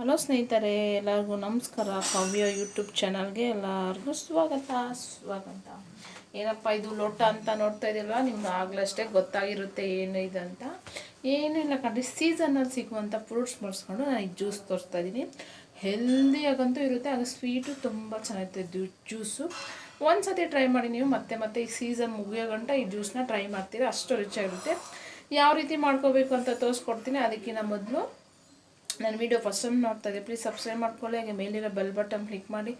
Hello ಸ್ನೇಹಿತರೆ, ಎಲ್ಲರಿಗೂ ನಮಸ್ಕಾರ. ಕಾವ್ಯ ಯೂಟ್ಯೂಬ್ ಚಾನಲ್ಗೆ ಎಲ್ಲರಿಗೂ ಸ್ವಾಗತ. ಸ್ವಾಗತ. ಏನಪ್ಪ ಇದು ಲೋಟ ಅಂತ ನೋಡ್ತಾ ಇದ್ದೀವಲ್ಲ ನಿಮ್ಗೆ ಆಗ್ಲಷ್ಟೇ ಗೊತ್ತಾಗಿರುತ್ತೆ ಏನು ಇದಂತ ಏನಿಲ್ಲ ಕಂಡ್ರೆ ಸೀಸನಲ್ಲಿ ಸಿಗುವಂಥ ಫ್ರೂಟ್ಸ್ ಬಳಸ್ಕೊಂಡು ನಾನು ಈ ಜ್ಯೂಸ್ ತೋರಿಸ್ತಾ ಇದ್ದೀನಿ ಹೆಲ್ದಿಯಾಗಂತೂ ಇರುತ್ತೆ ಹಾಗೆ ಸ್ವೀಟು ತುಂಬ ಚೆನ್ನಾಗಿರುತ್ತೆ ಜ್ಯೂಸು ಒಂದು ಸತಿ ಟ್ರೈ ಮಾಡಿ ನೀವು, ಮತ್ತೆ ಮತ್ತೆ ಈ ಸೀಸನ್ ಮುಗಿಯೋ ಗಂಟ ಈ ಜ್ಯೂಸ್ನ ಟ್ರೈ ಮಾಡ್ತೀರಾ, ಅಷ್ಟು ರುಚಿಯಾಗಿರುತ್ತೆ. ಯಾವ ರೀತಿ ಮಾಡ್ಕೋಬೇಕು ಅಂತ ತೋರಿಸ್ಕೊಡ್ತೀನಿ, ಅದಕ್ಕಿಂತ ಮೊದಲು ನನ್ನ ವಿಡಿಯೋ ಫಸ್ಟ್ ಟೈಮ್ ನೋಡ್ತಾ ಪ್ಲೀಸ್ ಸಬ್ಸ್ಕ್ರೈಬ್ ಮಾಡ್ಕೊಳ್ಳಿ, ಹಾಗೆ ಮೇಲಿರೋ ಬೆಲ್ ಬಟನ್ ಕ್ಲಿಕ್ ಮಾಡಿ.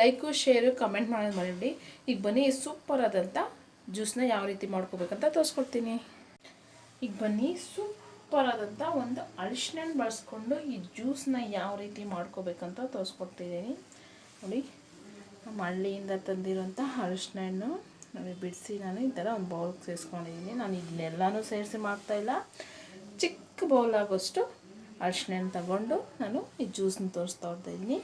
ಲೈಕು ಶೇರು ಕಮೆಂಟ್ ಮಾಡೋದು ಮಾಡಿ ಈಗ ಬನ್ನಿ ಸೂಪರ್ ಆದಂಥ ಜ್ಯೂಸ್ನ ಯಾವ ರೀತಿ ಮಾಡ್ಕೋಬೇಕಂತ ತೋರಿಸ್ಕೊಡ್ತೀನಿ. ಈಗ ಬನ್ನಿ ಸೂಪರ್ ಆದಂಥ ಒಂದು ಅರಿಶಿನ ಬಳಸ್ಕೊಂಡು ಈ ಜ್ಯೂಸ್ನ ಯಾವ ರೀತಿ ಮಾಡ್ಕೋಬೇಕಂತ ತೋರಿಸ್ಕೊಡ್ತಿದ್ದೀನಿ. ನೋಡಿ, ನಮ್ಮ ಹಳ್ಳಿಯಿಂದ ತಂದಿರುವಂಥ ಅರಿಶಿನ ಹಣ್ಣು ನೋಡಿ ಬಿಡಿಸಿ, ನಾನು ಈ ಥರ ಒಂದು ಬೌಲ್ಗೆ ಸೇರಿಸ್ಕೊಂಡಿದ್ದೀನಿ. ನಾನು ಇದನ್ನೆಲ್ಲನೂ ಸೇರಿಸಿ ಮಾಡ್ತಾಯಿಲ್ಲ ಚಿಕ್ಕ ಬೌಲ್ ಆಗೋಷ್ಟು ಅರಿಶಿನ ತಗೊಂಡು ನಾನು ಈ ಜ್ಯೂಸನ್ನ ತೋರಿಸ್ತಾ ಇದ್ದೀನಿ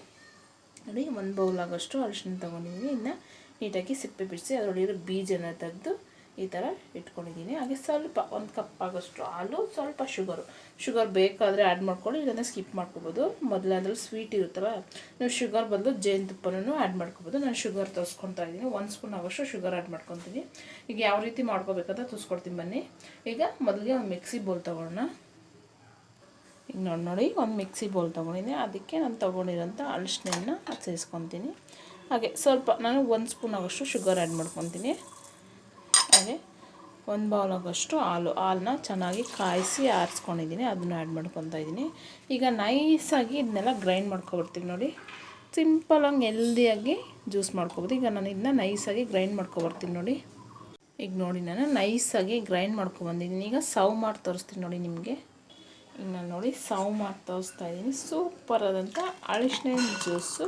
ನೋಡಿ, ಒಂದು ಬೌಲ್ ಆಗೋಷ್ಟು ತೊಗೊಂಡಿದ್ದೀನಿ ಇನ್ನು ನೀಟಾಗಿ ಸಿಪ್ಪೆ ಬಿಡಿಸಿ ಅದರೊಳಗಿರೋ ಬೀಜನ ತೆಗೆದು ಈ ಥರ ಇಟ್ಕೊಂಡಿದ್ದೀನಿ ಹಾಗೆ ಸ್ವಲ್ಪ, ಒಂದು ಕಪ್ ಆಗೋಷ್ಟು ಹಾಲು, ಸ್ವಲ್ಪ ಶುಗರು ಶುಗರ್ ಬೇಕಾದರೆ ಆ್ಯಡ್ ಮಾಡ್ಕೊಳ್ಳಿ, ಇಲ್ಲಾಂದರೆ ಸ್ಕಿಪ್ ಮಾಡ್ಕೊಬೋದು. ಮೊದಲಾದ್ರಲ್ಲಿ ಸ್ವೀಟ್ ಇರುತ್ತಲ್ಲ, ನೀವು ಶುಗರ್ ಬದಲು ಜೇನುತುಪ್ಪನೂ ಆ್ಯಡ್ ಮಾಡ್ಕೊಬೋದು. ನಾನು ಶುಗರ್ ತೋರಿಸ್ಕೊತಾ ಇದ್ದೀನಿ. ಒಂದು ಸ್ಪೂನ್ ಆಗೋಷ್ಟು ಶುಗರ್ ಆ್ಯಡ್ ಮಾಡ್ಕೊತೀನಿ. ಈಗ ಯಾವ ರೀತಿ ಮಾಡ್ಕೋಬೇಕಂತ ತೋರಿಸ್ಕೊಡ್ತೀನಿ ಬನ್ನಿ. ಈಗ ಮೊದಲಿಗೆ ಒಂದು ಮಿಕ್ಸಿ ಬೌಲ್ ತೊಗೊಳ್ಳೋಣ ನೋಡಿ ನೋಡಿ, ಒಂದು ಮಿಕ್ಸಿ ಬೌಲ್ ತೊಗೊಂಡಿದ್ದೀನಿ ಅದಕ್ಕೆ ನಾನು ತೊಗೊಂಡಿರೋಂಥ ಅಳಿಶಿನ ಸೇರಿಸ್ಕೊತೀನಿ. ಹಾಗೆ ಸ್ವಲ್ಪ, ನಾನು ಒಂದು ಸ್ಪೂನ್ ಆಗೋಷ್ಟು ಶುಗರ್ ಆ್ಯಡ್ ಮಾಡ್ಕೊತೀನಿ. ಹಾಗೆ ಒಂದು ಬೌಲ್ ಆಗೋಷ್ಟು ಹಾಲು, ಹಾಲನ್ನ ಚೆನ್ನಾಗಿ ಕಾಯಿಸಿ ಆರಿಸ್ಕೊಂಡಿದ್ದೀನಿ. ಅದನ್ನು ಆ್ಯಡ್ ಮಾಡ್ಕೊತಾ ಇದ್ದೀನಿ. ಈಗ ನೈಸಾಗಿ ಇದನ್ನೆಲ್ಲ ಗ್ರೈಂಡ್ ಮಾಡ್ಕೊಬರ್ತೀನಿ ನೋಡಿ. ಸಿಂಪಲಾಗಿ ಹೆಲ್ದಿಯಾಗಿ ಜ್ಯೂಸ್ ಮಾಡ್ಕೊಬೋದು. ಈಗ ನಾನು ಇದನ್ನ ನೈಸಾಗಿ ಗ್ರೈಂಡ್ ಮಾಡ್ಕೊಬರ್ತೀನಿ ನೋಡಿ. ಈಗ ನೋಡಿ, ನಾನು ನೈಸಾಗಿ ಗ್ರೈಂಡ್ ಮಾಡ್ಕೊಬಂದಿದ್ದೀನಿ. ಈಗ ಸವ್ ಮಾಡಿ ತೋರಿಸ್ತೀನಿ ನೋಡಿ ನಿಮಗೆ. ಈಗ ನಾನು ನೋಡಿ ಸವ್ ಮಾಡ್ತಾ ಇದ್ದೀನಿ. ಸೂಪರ್ ಆದಂಥ ಅಳಿಶಿನ ಜ್ಯೂಸು.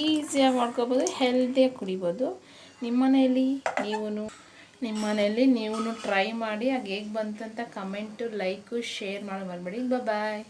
ಈಸಿಯಾಗಿ ಮಾಡ್ಕೋಬೋದು ಹೆಲ್ದಿಯಾಗಿ ಕುಡಿಬೋದು. ನಿಮ್ಮ ಮನೆಯಲ್ಲಿ ನೀವು ನಿಮ್ಮ ಮನೆಯಲ್ಲಿ ನೀವು ಟ್ರೈ ಮಾಡಿ ಹಾಗೆ ಹೇಗೆ ಬಂತಂತ ಕಮೆಂಟು ಲೈಕು ಶೇರ್ ಮಾಡಿ ಬರಬೇಡಿ ಬಾಯ್